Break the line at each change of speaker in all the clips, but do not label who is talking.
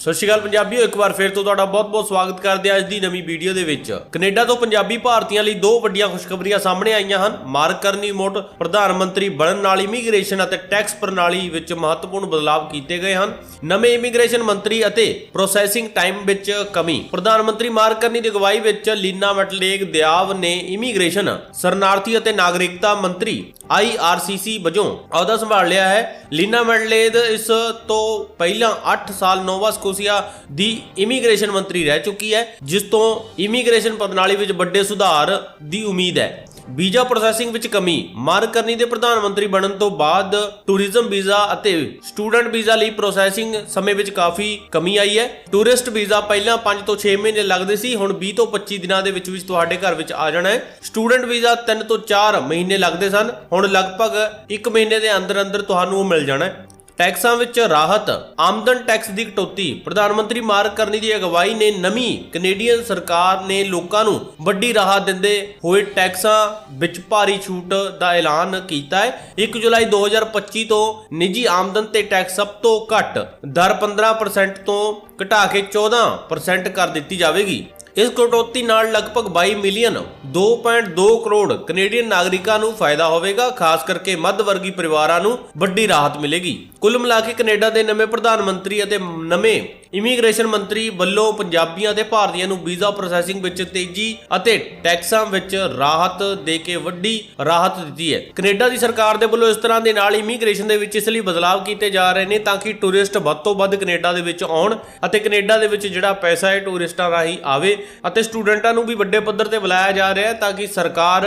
ਸਤਿ ਸ਼੍ਰੀ ਅਕਾਲ ਪੰਜਾਬੀਓ, ਇੱਕ ਵਾਰ ਫਿਰ ਤੋਂ ਤੁਹਾਡਾ ਬਹੁਤ-ਬਹੁਤ ਸਵਾਗਤ ਕਰਦੇ ਹਾਂ ਅੱਜ ਦੀ ਨਵੀਂ ਵੀਡੀਓ ਦੇ ਵਿੱਚ। ਕੈਨੇਡਾ ਤੋਂ ਪੰਜਾਬੀ ਭਾਰਤੀਆਂ ਲਈ ਦੋ ਵੱਡੀਆਂ ਖੁਸ਼ਖਬਰੀਆਂ ਸਾਹਮਣੇ ਆਈਆਂ ਹਨ। ਮਾਰਕ ਕਰਨੀ ਮੋਟ, ਪ੍ਰਧਾਨ ਮੰਤਰੀ ਬਣਨ ਨਾਲ ਇਮੀਗ੍ਰੇਸ਼ਨ ਅਤੇ ਟੈਕਸ ਪ੍ਰਣਾਲੀ ਵਿੱਚ ਮਹੱਤਵਪੂਰਨ ਬਦਲਾਅ ਕੀਤੇ ਗਏ ਹਨ। ਨਵੇਂ ਇਮੀਗ੍ਰੇਸ਼ਨ ਮੰਤਰੀ ਅਤੇ ਪ੍ਰੋਸੈਸਿੰਗ ਟਾਈਮ ਵਿੱਚ ਕਮੀ। ਪ੍ਰਧਾਨ ਮੰਤਰੀ ਮਾਰਕ ਕਰਨੀ ਦੀ ਅਗਵਾਈ ਵਿੱਚ ਲੀਨਾ ਮੈਟਲੇਗ ਦਿਆਵ ਨੇ ਇਮੀਗ੍ਰੇਸ਼ਨ ਸ਼ਰਨਾਰਥੀ ਅਤੇ ਨਾਗਰਿਕਤਾ ਮੰਤਰੀ ਆਈਆਰਸੀਸੀ ਵਜੋਂ ਅਹੁਦਾ ਸੰਭਾਲ ਲਿਆ ਹੈ। ਲੀਨਾ ਮੈਟਲੇਦ ਇਸ ਤੋਂ ਪਹਿਲਾਂ 8 ਸਾਲ ਨੋਵਾ ਸਕੋਸ਼ੀਆ ਦੀ ਇਮੀਗ੍ਰੇਸ਼ਨ ਮੰਤਰੀ ਰਹਿ ਚੁੱਕੀ ਹੈ, ਜਿਸ ਤੋਂ ਇਮੀਗ੍ਰੇਸ਼ਨ ਪ੍ਰਣਾਲੀ ਵਿੱਚ ਵੱਡੇ ਸੁਧਾਰ ਦੀ ਉਮੀਦ ਹੈ। ਵੀਜ਼ਾ ਪ੍ਰੋਸੈਸਿੰਗ ਵਿੱਚ ਕਮੀ ਮਾਰਕ ਦੇ ਪ੍ਰਧਾਨ ਮੰਤਰੀ ਬਣਨ ਤੋਂ ਬਾਅਦ ਟੂਰਿਜ਼ਮ ਵੀਜ਼ਾ ਅਤੇ ਸਟੂਡੈਂਟ ਵੀਜ਼ਾ ਲਈ ਪ੍ਰੋਸੈਸਿੰਗ ਸਮੇਂ ਵਿੱਚ ਕਾਫੀ ਕਮੀ ਆਈ ਹੈ। ਟੂਰਿਸਟ ਵੀਜ਼ਾ ਪਹਿਲਾਂ 5 ਤੋਂ 6 ਮਹੀਨੇ ਲੱਗਦੇ ਸੀ, ਹੁਣ 20 ਤੋਂ 25 ਦਿਨਾਂ ਦੇ ਵਿੱਚ ਵਿੱਚ ਤੁਹਾਡੇ ਘਰ ਵਿੱਚ ਆ ਜਾਣਾ ਹੈ। ਸਟੂਡੈਂਟ ਵੀਜ਼ਾ 3 ਤੋਂ 4 ਮਹੀਨੇ ਲੱਗਦੇ ਸਨ, ਹੁਣ ਲਗਭਗ 1 ਮਹੀਨੇ ਦੇ ਅੰਦਰ ਅੰਦਰ ਤੁਹਾਨੂੰ ਉਹ ਮਿਲ ਜਾਣਾ ਹੈ। ਟੈਕਸਾਂ ਵਿੱਚ ਰਾਹਤ, ਆਮਦਨ ਟੈਕਸ ਦੀ ਕਟੌਤੀ। ਪ੍ਰਧਾਨ ਮੰਤਰੀ ਮਾਰਕ ਕਰਨੀ ਦੀ ਅਗਵਾਈ ਨੇ ਨਵੀਂ ਕੈਨੇਡੀਅਨ ਸਰਕਾਰ ਨੇ ਲੋਕਾਂ ਨੂੰ ਵੱਡੀ ਰਾਹਤ ਦਿੰਦੇ ਹੋਏ ਟੈਕਸਾਂ ਵਿੱਚ ਭਾਰੀ ਛੂਟ ਦਾ ਐਲਾਨ ਕੀਤਾ ਹੈ। 1 ਜੁਲਾਈ 2025 ਤੋਂ ਨਿੱਜੀ ਆਮਦਨ ਤੇ ਟੈਕਸ ਸਭ ਤੋਂ ਘੱਟ ਦਰ 15% ਤੋਂ ਘਟਾ ਕੇ 14% ਕਰ ਦਿੱਤੀ ਜਾਵੇਗੀ। ਇਸ ਕਟੌਤੀ ਨਾਲ ਲਗਭਗ 22 ਮਿਲੀਅਨ 2.2 ਕਰੋੜ ਕੈਨੇਡੀਅਨ ਨਾਗਰਿਕਾਂ ਨੂੰ ਫਾਇਦਾ ਹੋਵੇਗਾ, ਖਾਸ ਕਰਕੇ ਮੱਧ ਵਰਗੀ ਪਰਿਵਾਰਾਂ ਨੂੰ ਵੱਡੀ ਰਾਹਤ ਮਿਲੇਗੀ। ਕੁੱਲ ਮਿਲਾ ਕੇ ਕੈਨੇਡਾ ਦੇ ਨਵੇਂ ਪ੍ਰਧਾਨ ਮੰਤਰੀ ਅਤੇ ਨਵੇਂ ਇਮੀਗ੍ਰੇਸ਼ਨ ਮੰਤਰੀ ਵੱਲੋਂ ਪੰਜਾਬੀਆਂ ਤੇ ਭਾਰਤੀਆਂ ਨੂੰ ਵੀਜ਼ਾ ਪ੍ਰੋਸੈਸਿੰਗ ਵਿੱਚ ਤੇਜ਼ੀ ਅਤੇ ਟੈਕਸਾਂ ਵਿੱਚ ਰਾਹਤ ਦੇ ਕੇ ਵੱਡੀ ਰਾਹਤ ਦਿੱਤੀ ਹੈ। ਕੈਨੇਡਾ ਦੀ ਸਰਕਾਰ ਦੇ ਵੱਲੋਂ ਇਸ ਤਰ੍ਹਾਂ ਦੇ ਨਾਲ ਇਮੀਗ੍ਰੇਸ਼ਨ ਦੇ ਵਿੱਚ ਇਸ ਲਈ ਬਦਲਾਅ ਕੀਤੇ ਜਾ ਰਹੇ ਨੇ ਤਾਂ ਕਿ ਟੂਰਿਸਟ ਵੱਧ ਤੋਂ ਵੱਧ ਕੈਨੇਡਾ ਦੇ ਵਿੱਚ ਆਉਣ ਅਤੇ ਕੈਨੇਡਾ ਦੇ ਵਿੱਚ ਜਿਹੜਾ ਪੈਸਾ ਹੈ ਟੂਰਿਸਟਾਂ ਰਾਹੀਂ ਆਵੇ ਅਤੇ ਸਟੂਡੈਂਟਾਂ ਨੂੰ ਵੀ ਵੱਡੇ ਪੱਧਰ ਤੇ ਬੁਲਾਇਆ ਜਾ ਰਿਹਾ ਹੈ ਤਾਂ ਕਿ ਸਰਕਾਰ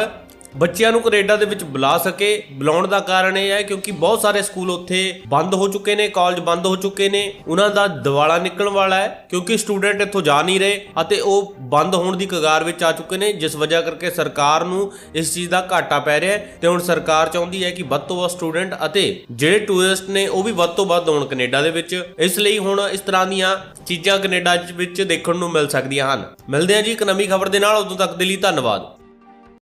ਬੱਚਿਆਂ ਨੂੰ ਕੈਨੇਡਾ ਦੇ ਵਿੱਚ ਬੁਲਾ ਸਕੇ। ਬੁਲਾਉਣ ਦਾ ਕਾਰਨ ਇਹ ਹੈ ਕਿਉਂਕਿ ਬਹੁਤ ਸਾਰੇ ਸਕੂਲ ਉੱਥੇ ਬੰਦ ਹੋ ਚੁੱਕੇ ਨੇ, ਕਾਲਜ ਬੰਦ ਹੋ ਚੁੱਕੇ ਨੇ। ਉਹਨਾਂ ਦਾ ਦਿਵਾਲਾ ਨਿਕਲਣ ਵਾਲਾ ਹੈ ਕਿਉਂਕਿ ਸਟੂਡੈਂਟ ਇੱਥੋਂ ਜਾ ਨਹੀਂ ਰਹੇ ਅਤੇ ਉਹ ਬੰਦ ਹੋਣ ਦੀ ਕਗਾਰ ਵਿੱਚ ਆ ਚੁੱਕੇ ਨੇ, ਜਿਸ ਵਜ੍ਹਾ ਕਰਕੇ ਸਰਕਾਰ ਨੂੰ ਇਸ ਚੀਜ਼ ਦਾ ਘਾਟਾ ਪੈ ਰਿਹਾ ਹੈ ਤੇ ਹੁਣ ਸਰਕਾਰ ਚਾਹੁੰਦੀ ਹੈ ਕਿ ਵੱਧ ਤੋਂ ਵੱਧ ਸਟੂਡੈਂਟ ਅਤੇ ਜਿਹੜੇ ਟੂਰਿਸਟ ਨੇ ਉਹ ਵੀ ਵੱਧ ਤੋਂ ਵੱਧ ਆਉਣ ਕੈਨੇਡਾ ਦੇ ਵਿੱਚ। ਇਸ ਲਈ ਹੁਣ ਇਸ ਤਰ੍ਹਾਂ ਦੀਆਂ ਚੀਜ਼ਾਂ ਕੈਨੇਡਾ ਵਿੱਚ ਦੇਖਣ ਨੂੰ ਮਿਲ ਸਕਦੀਆਂ ਹਨ। ਮਿਲਦੇ ਹਾਂ ਜੀ ਇੱਕ ਨਵੀਂ ਖਬਰ ਦੇ ਨਾਲ। ਉਦੋਂ ਤੱਕ ਦੇ ਲਈ ਧੰਨਵਾਦ।